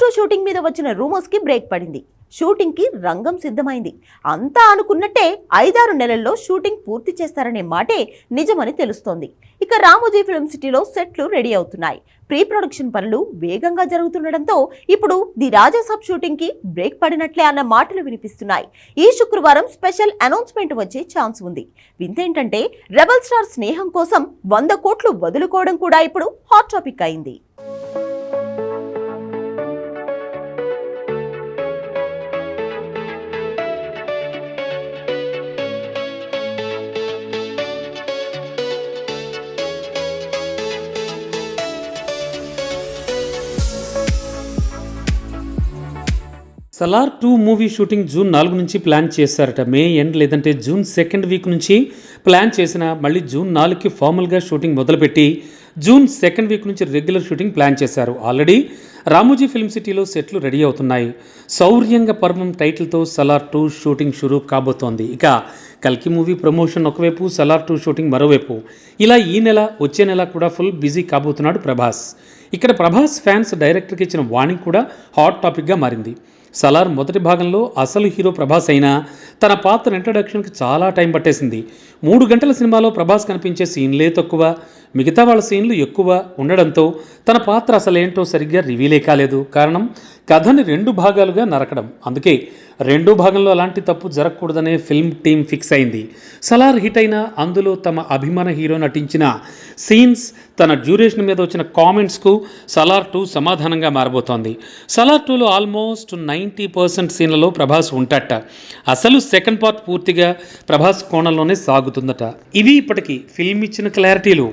Two shooting మీద వచ్చిన రూమర్స్కి break పడింది. షూటింగ్కి రంగం సిద్ధమైంది. అంతా అనుకున్నట్టే ఐదారు నెలల్లో షూటింగ్ పూర్తి చేస్తారనే మాటే నిజమని తెలుస్తోంది. ఇక రామోజీ ఫిల్మ్ సిటీలో సెట్లు రెడీ అవుతున్నాయి. ప్రీ ప్రొడక్షన్ పనులు వేగంగా జరుగుతుండటంతో ఇప్పుడు ది రాజాసాబ్ షూటింగ్కి బ్రేక్ పడినట్లే అన్న మాటలు వినిపిస్తున్నాయి. ఈ శుక్రవారం స్పెషల్ అనౌన్స్మెంట్ వచ్చే ఛాన్స్ ఉంది. వింతేంటంటే రెబల్ స్టార్ స్నేహం కోసం వంద కోట్లు వదులుకోవడం కూడా ఇప్పుడు హాట్ టాపిక్ అయింది. Salaar two movie shooting June నాలుగు నుంచి ప్లాన్ చేశారట. మే ఎండ్ లేదంటే జూన్ సెకండ్ వీక్ నుంచి ప్లాన్ చేసిన మళ్ళీ జూన్ నాలుగుకి ఫార్మల్గా షూటింగ్ మొదలుపెట్టి జూన్ సెకండ్ వీక్ నుంచి రెగ్యులర్ షూటింగ్ ప్లాన్ చేశారు. ఆల్రెడీ రామోజీ ఫిల్మ్ సిటీలో సెట్లు రెడీ అవుతున్నాయి. సౌర్యంగ పర్వం టైటిల్తో సలార్ టూ షూటింగ్ షురూ కాబోతోంది. ఇక కల్కి మూవీ ప్రమోషన్ ఒకవైపు సలార్ టూ షూటింగ్ మరోవైపు. ఇలా ఈ నెల వచ్చే నెల కూడా ఫుల్ బిజీ కాబోతున్నాడు ప్రభాస్. ఇక్కడ ప్రభాస్ ఫ్యాన్స్ డైరెక్టర్కి ఇచ్చిన వార్నింగ్ కూడా హాట్ టాపిక్గా మారింది. సలార్ మొదటి భాగంలో అసలు హీరో ప్రభాస్ అయినా తన పాత్ర ఇంట్రడక్షన్కి చాలా టైం పట్టేసింది. మూడు గంటల సినిమాలో ప్రభాస్ కనిపించే సీన్లే తక్కువ. మిగతా వాళ్ళ సీన్లు ఎక్కువ ఉండడంతో తన పాత్ర అసలేంటో సరిగ్గా రివీలే కాలేదు. కారణం కథని రెండు భాగాలుగా నరకడం. అందుకే రెండో భాగంలో అలాంటి తప్పు జరగకూడదనే ఫిల్మ్ టీం ఫిక్స్ అయింది. సలార్ హిట్ అయిన అందులో తమ అభిమాన హీరో నటించిన సీన్స్ తన డ్యూరేషన్ మీద వచ్చిన కామెంట్స్కు సలార్ టూ సమాధానంగా మారబోతోంది. సలార్ టూలో ఆల్మోస్ట్ నైంటీ పర్సెంట్ సీన్లలో ప్రభాస్ ఉంటట అసలు సెకండ్ పార్ట్ పూర్తిగా ప్రభాస్ కోణంలోనే సాగుతుందట. ఇవి ఇప్పటికీ ఫిల్మ్ ఇచ్చిన క్లారిటీలు.